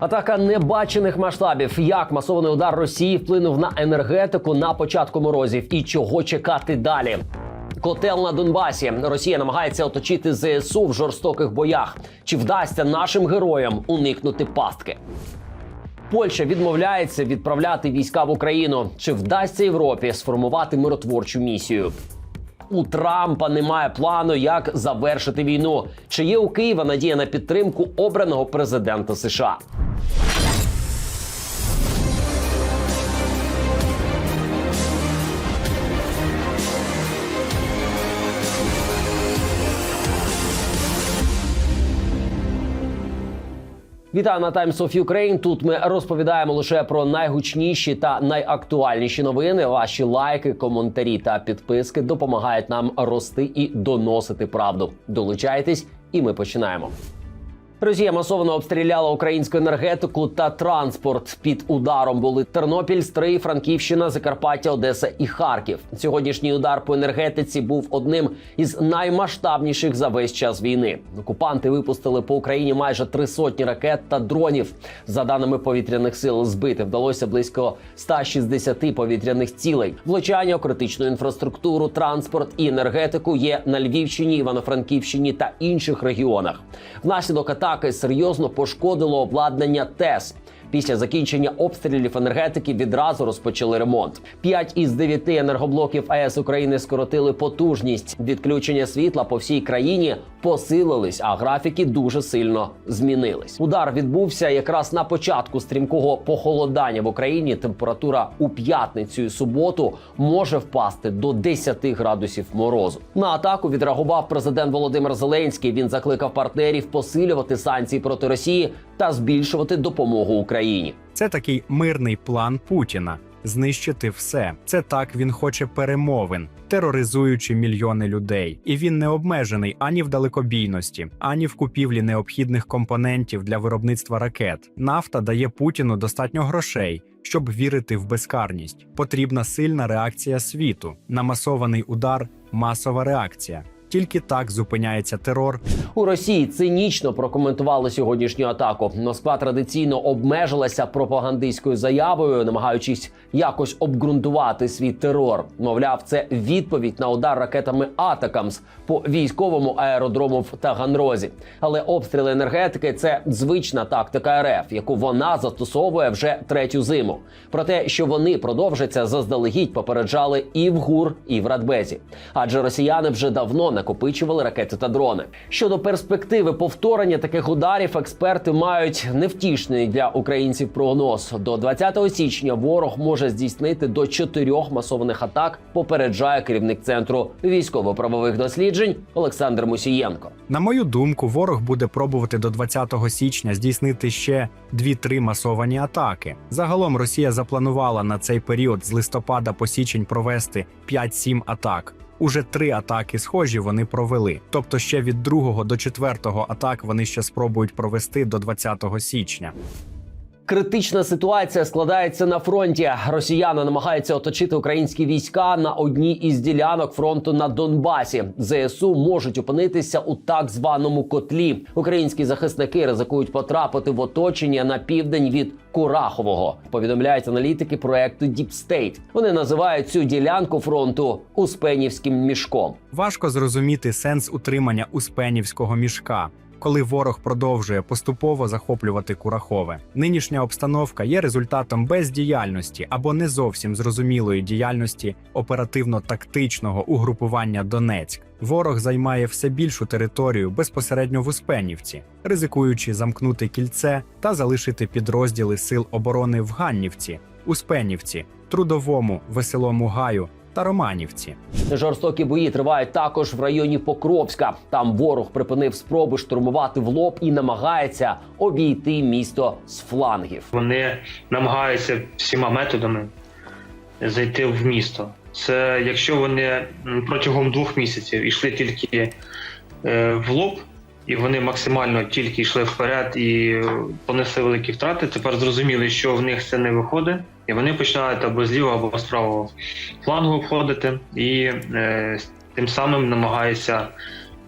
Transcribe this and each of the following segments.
Атака небачених масштабів. Як масований удар Росії вплинув на енергетику на початку морозів і чого чекати далі? Котел на Донбасі. Росія намагається оточити ЗСУ в жорстоких боях. Чи вдасться нашим героям уникнути пастки? Польща відмовляється відправляти війська в Україну. Чи вдасться Європі сформувати миротворчу місію? У Трампа немає плану, як завершити війну. Чи є у Києва надія на підтримку обраного президента США? Вітаю на Times of Ukraine. Тут ми розповідаємо лише про найгучніші та найактуальніші новини. Ваші лайки, коментарі та підписки допомагають нам рости і доносити правду. Долучайтесь, і ми починаємо. Росія масово обстріляла українську енергетику та транспорт. Під ударом були Тернопіль, Стрий, Франківщина, Закарпаття, Одеса і Харків. Сьогоднішній удар по енергетиці був одним із наймасштабніших за весь час війни. Окупанти випустили по Україні майже три сотні ракет та дронів. За даними повітряних сил, збити вдалося близько 160 повітряних цілей. Влучання критичну інфраструктуру, транспорт і енергетику є на Львівщині, Івано-Франківщині та інших регіонах. Внаслідок атаки серйозно пошкодило обладнання ТЕС. Після закінчення обстрілів енергетики відразу розпочали ремонт. П'ять із дев'яти енергоблоків АЕС України скоротили потужність. Відключення світла по всій країні посилились, а графіки дуже сильно змінились. Удар відбувся якраз на початку стрімкого похолодання в Україні. Температура у п'ятницю і суботу може впасти до 10 градусів морозу. На атаку відреагував президент Володимир Зеленський. Він закликав партнерів посилювати санкції проти Росії та збільшувати допомогу Україні. Це такий мирний план Путіна знищити все. Це так він хоче перемовин, тероризуючи мільйони людей. І він не обмежений ані в далекобійності, ані в купівлі необхідних компонентів для виробництва ракет. Нафта дає Путіну достатньо грошей. Щоб вірити в безкарність, потрібна сильна реакція світу на масований удар, масова реакція. Тільки так зупиняється терор У Росії цинічно прокоментували сьогоднішню атаку. Москва традиційно обмежилася пропагандистською заявою, намагаючись якось обґрунтувати свій терор. Мовляв, це відповідь на удар ракетами Атакамс по військовому аеродрому в Таганрозі. Але обстріли енергетики це звична тактика РФ, яку вона застосовує вже третю зиму. Про те, що вони продовжаться, заздалегідь попереджали і в ГУР, і в Радбезі. Адже росіяни вже давно накопичували ракети та дрони. Щодо перспективи повторення таких ударів, експерти мають невтішний для українців прогноз. До 20 січня ворог може здійснити до чотирьох масованих атак. Попереджає керівник центру військово-правових досліджень Олександр Мусієнко. На мою думку, ворог буде пробувати до 20 січня здійснити ще 2-3 масовані атаки. Загалом Росія запланувала на цей період з листопада по січень провести 5-7 атак. Уже три атаки схожі вони провели. Тобто ще від 2 до 4 атак вони ще спробують провести до 20 січня. Критична ситуація складається на фронті. Росіяни намагаються оточити українські війська на одній із ділянок фронту на Донбасі. ЗСУ можуть опинитися у так званому котлі. Українські захисники ризикують потрапити в оточення на південь від Курахового. Повідомляють аналітики проекту Deep State. Вони називають цю ділянку фронту Успенівським мішком. Важко зрозуміти сенс утримання успенівського мішка. Коли ворог продовжує поступово захоплювати Курахове, нинішня обстановка є результатом бездіяльності або не зовсім зрозумілої діяльності оперативно-тактичного угрупування Донецьк. Ворог займає все більшу територію безпосередньо в Успенівці, ризикуючи замкнути кільце та залишити підрозділи сил оборони в Ганнівці, Успенівці, Трудовому, Веселому Гаю та Романівці. Жорстокі бої тривають також в районі Покровська. Там ворог припинив спроби штурмувати в лоб і намагається обійти місто з флангів. Вони намагаються всіма методами зайти в місто. Це якщо вони протягом двох місяців йшли тільки е, в лоб, і вони максимально тільки йшли вперед і понесли великі втрати. Тепер зрозуміли, що в них це не виходить, і вони починають або з лівого, або з правого флангу обходити, і е, тим самим намагаються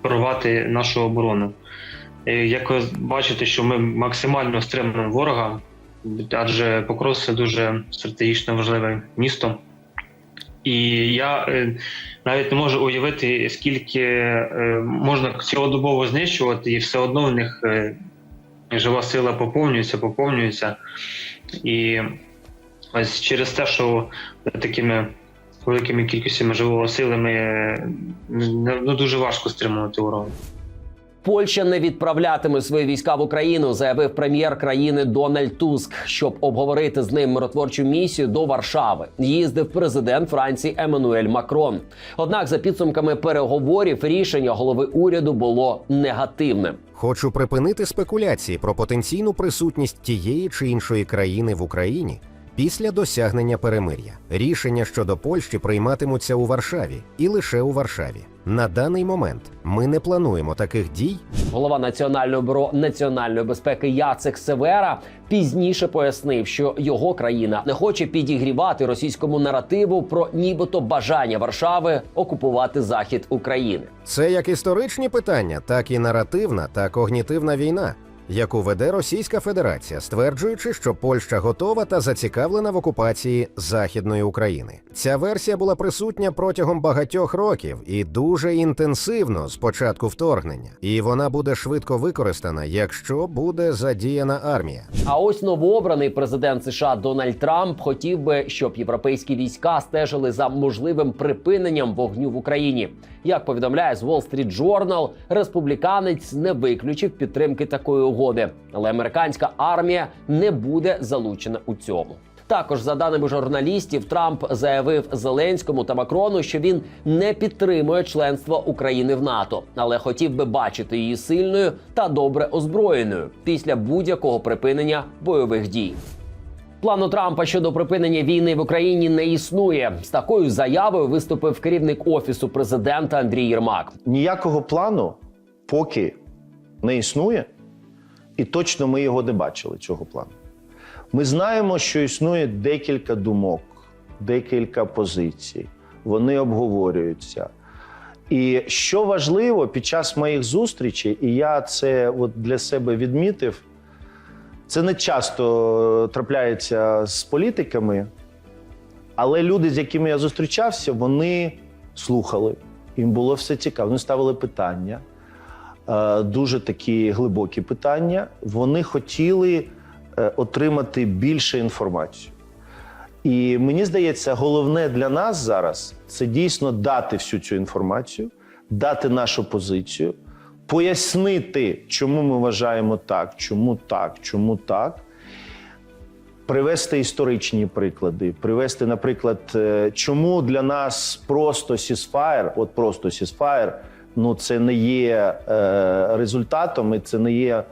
прорвати нашу оборону. Е, Як ви бачите, що ми максимально стримуємо ворога, адже Покров це дуже стратегічно важливе місто. І я е, навіть не можу уявити, скільки е, можна цілодобово знищувати, і все одно в них е, жива сила поповнюється, поповнюється. І ось через те, що такими великими кількостями живого сили ми е, ну, ну, дуже важко стримувати ворога. Польща не відправлятиме свої війська в Україну, заявив прем'єр країни Дональд Туск, щоб обговорити з ним миротворчу місію до Варшави. Їздив президент Франції Еммануель Макрон. Однак, за підсумками переговорів, рішення голови уряду було негативним. Хочу припинити спекуляції про потенційну присутність тієї чи іншої країни в Україні після досягнення перемир'я. Рішення щодо Польщі прийматимуться у Варшаві і лише у Варшаві. На даний момент ми не плануємо таких дій Голова Національного бюро національної безпеки Яцек Севера пізніше пояснив, що його країна не хоче підігрівати російському наративу про нібито бажання Варшави окупувати захід України. Це як історичні питання, так і наративна та когнітивна війна, яку веде Російська Федерація, стверджуючи, що Польща готова та зацікавлена в окупації Західної України. Ця версія була присутня протягом багатьох років і дуже інтенсивно з початку вторгнення, і вона буде швидко використана, якщо буде задіяна армія. А ось новообраний президент США Дональд Трамп хотів би, щоб європейські війська стежили за можливим припиненням вогню в Україні. Як повідомляє з Wall Street Journal, республіканець не виключив підтримки такої угоди, але американська армія не буде залучена у цьому. Також, за даними журналістів, Трамп заявив Зеленському та Макрону, що він не підтримує членство України в НАТО, але хотів би бачити її сильною та добре озброєною після будь-якого припинення бойових дій. Плану Трампа щодо припинення війни в Україні не існує. З такою заявою виступив керівник офісу президента Андрій Єрмак. ніякого плану поки не існує, і точно ми його не бачили, цього плану. Ми знаємо, що існує декілька думок, декілька позицій. Вони обговорюються. І що важливо під час моїх зустрічей, і я це от для себе відмітив, це не часто трапляється з політиками, але люди, з якими я зустрічався, вони слухали. Їм було все цікаво. Вони ставили питання, е, дуже такі глибокі питання. Вони хотіли е, отримати більше інформації. І мені здається, головне для нас зараз це дійсно дати всю цю інформацію, дати нашу позицію, пояснити, чому ми вважаємо так, чому так, чому так. Привести історичні приклади, привести, наприклад, е, чому для нас просто сісфаєр, от просто сісфаєр, ну це не є е, результатом, і це не є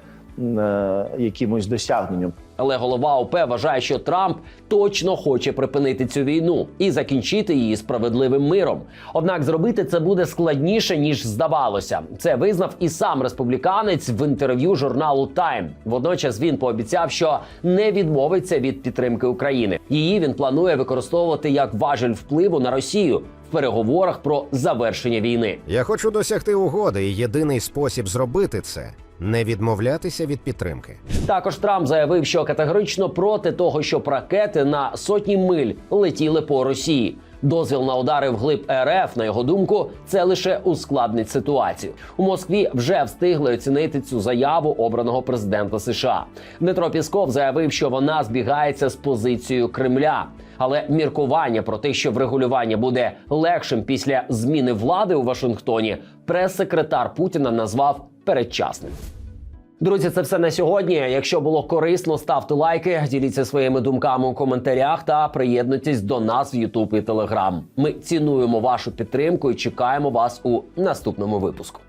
якимось досягненням. Але голова ОП вважає, що Трамп точно хоче припинити цю війну і закінчити її справедливим миром. Однак зробити це буде складніше ніж здавалося. Це визнав і сам республіканець в інтерв'ю журналу Time. Водночас він пообіцяв, що не відмовиться від підтримки України. Її він планує використовувати як важель впливу на Росію в переговорах про завершення війни. Я хочу досягти угоди, і єдиний спосіб зробити це не відмовлятися від підтримки. Також Трамп заявив, що категорично проти того, щоб ракети на сотні миль летіли по Росії. Дозвіл на удари вглиб РФ, на його думку, це лише ускладнить ситуацію. У Москві вже встигли оцінити цю заяву обраного президента США. Дмитро Пісков заявив, що вона збігається з позицією Кремля. Але міркування про те, що врегулювання буде легшим після зміни влади у Вашингтоні, прес-секретар Путіна назвав передчасним. Друзі, це все на сьогодні. Якщо було корисно, ставте лайки, діліться своїми думками у коментарях та приєднуйтесь до нас в YouTube і Telegram. Ми цінуємо вашу підтримку і чекаємо вас у наступному випуску.